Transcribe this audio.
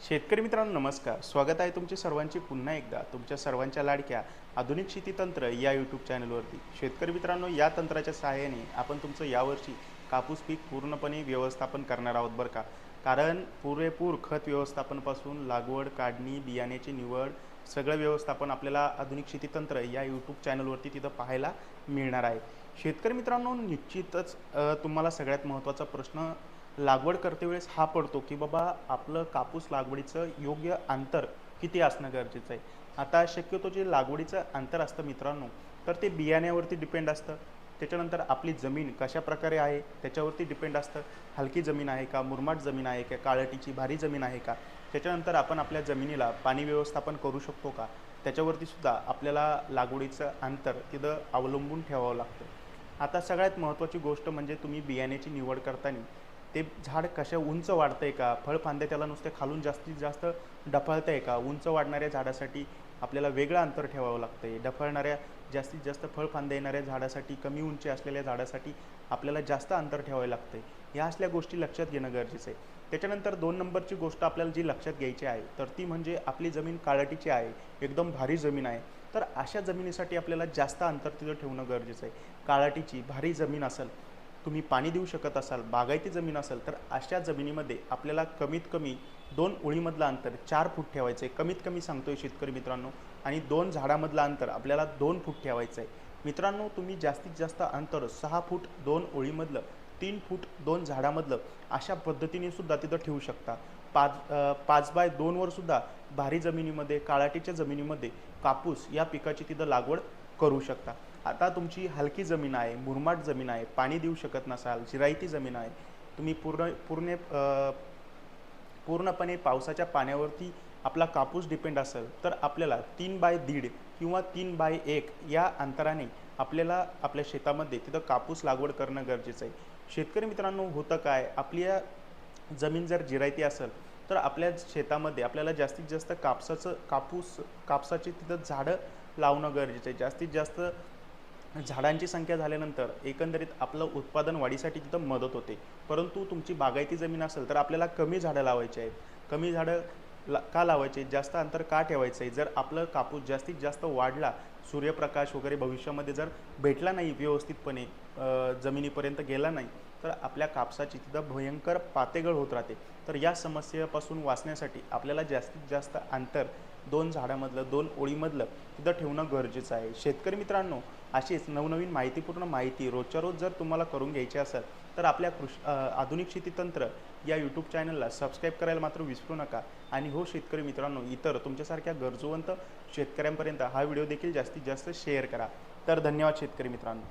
शेतकरी मित्रांनो नमस्कार. स्वागत आहे तुमचे सर्वांचे पुन्हा एकदा. तुमच्या सर्वांच्या लाडक्या आधुनिक शेती तंत्र या यूट्यूब चॅनलवरती शेतकरी मित्रांनो या तंत्राच्या सहाय्याने आपण तुमचं यावर्षी कापूस पीक पूर्णपणे व्यवस्थापन करणार आहोत बरं का? कारण पुरेपूर खत व्यवस्थापनापासून लागवड काढणी बियाण्याची निवड सगळं व्यवस्थापन आपल्याला आधुनिक शेती तंत्र या यूट्यूब चॅनलवरती तिथं पाहायला मिळणार आहे. शेतकरी मित्रांनो निश्चितच तुम्हाला सगळ्यात महत्त्वाचा प्रश्न लागवड करते वेळेस हा पडतो की बाबा आपलं कापूस लागवडीचं योग्य अंतर किती असणं गरजेचं आहे. आता शक्यतो जे लागवडीचं अंतर असतं मित्रांनो तर ते बियाण्यावरती डिपेंड असतं. त्याच्यानंतर आपली जमीन कशा प्रकारे आहे त्याच्यावरती डिपेंड असतं. हलकी जमीन आहे का मुरमाट जमीन आहे का काळटीची भारी जमीन आहे का त्याच्यानंतर आपण आपल्या जमिनीला पाणी व्यवस्थापन करू शकतो का त्याच्यावरती सुद्धा आपल्याला लागवडीचं अंतर तिथं अवलंबून ठेवावं लागतं. आता सगळ्यात महत्त्वाची गोष्ट म्हणजे तुम्ही बियाण्याची निवड करताना ते झाड कशा उंच वाढतं आहे का? फळफांद्या त्याला नुसते खालून जास्तीत जास्त डफळतंय का? उंच वाढणाऱ्या झाडासाठी आपल्याला वेगळं अंतर ठेवावं लागतं आहे डफळणाऱ्या जास्तीत जास्त फळफांद्या येणाऱ्या झाडासाठी कमी उंची असलेल्या झाडासाठी आपल्याला जास्त अंतर ठेवावं आहे ह्या असल्या गोष्टी लक्षात घेणं गरजेचं आहे त्याच्यानंतर दोन नंबरची गोष्ट आपल्याला जी लक्षात घ्यायची आहे तर ती म्हणजे आपली जमीन काळाटीची आहे एकदम भारी जमीन आहे. तर अशा जमिनीसाठी आपल्याला जास्त अंतर तिथं ठेवणं गरजेचं आहे काळाटीची भारी जमीन असेल तुम्ही पाणी देऊ शकत असाल बागायती जमीन असेल तर अशा जमिनीमध्ये आपल्याला कमीत कमी दोन ओळीमधलं अंतर चार फूट ठेवायचं आहे. कमीत कमी सांगतोय शेतकरी मित्रांनो. आणि दोन झाडामधलं अंतर आपल्याला दोन फूट ठेवायचं आहे. मित्रांनो तुम्ही जास्तीत जास्त अंतर सहा फूट दोन ओळीमधलं तीन फूट दोन झाडामधलं अशा पद्धतीने सुद्धा तिथं ठेवू शकता. पाच पाच बाय दोनवर सुद्धा भारी जमिनीमध्ये काळाटीच्या जमिनीमध्ये कापूस या पिकाची तिथं लागवड करू शकता. आता तुमची हलकी जमीन आहे मुरमाट जमीन आहे पाणी देऊ शकत नसाल जिरायती जमीन आहे तुम्ही पूर्ण पूर्ण पूर्णपणे पावसाच्या पाण्यावरती आपला कापूस डिपेंड असेल तर आपल्याला तीन बाय दीड किंवा तीन बाय एक या अंतराने आपल्याला आपल्या शेतामध्ये तिथं कापूस लागवड करणं गरजेचं आहे. शेतकरी मित्रांनो होतं काय? आपल्या जमीन जर जिरायती असेल तर आपल्या शेतामध्ये आपल्याला जास्तीत जास्त कापसाचं कापूस कापसाची तिथं झाडं लावणं गरजेचं आहे. जास्तीत जास्त झाडांची संख्या झाल्यानंतर एकंदरीत आपलं उत्पादन वाढीसाठी तिथं मदत होते. परंतु तुमची बागायती जमीन असेल तर आपल्याला कमी झाडं लावायची आहेत. कमी झाडं ला का लावायचे? जास्त अंतर का ठेवायचं आहे? जर आपलं कापूस जास्तीत जास्त वाढला सूर्यप्रकाश वगैरे भविष्यामध्ये जर भेटला नाही व्यवस्थितपणे जमिनीपर्यंत गेला नाही तर आपल्या कापसाची तिथं भयंकर पातेगळ होत राहते. तर या समस्येपासून वाचण्यासाठी आपल्याला जास्तीत जास्त अंतर दोन झाडामधलं दोन ओळीमधलं तिथं ठेवणं गरजेचं आहे. शेतकरी मित्रांनो अशीच नवनवीन माहितीपूर्ण माहिती रोजच्या रोज जर तुम्हाला करून घ्यायची असेल तर आपल्या कृषी आधुनिक शेतीतंत्र या यूट्यूब चॅनलला सबस्क्राईब करायला मात्र विसरू नका. आणि हो शेतकरी मित्रांनो इतर तुमच्यासारख्या गरजूवंत शेतकऱ्यांपर्यंत हा व्हिडिओ देखील जास्तीत जास्त शेअर करा. तर धन्यवाद शेतकरी मित्रांनो.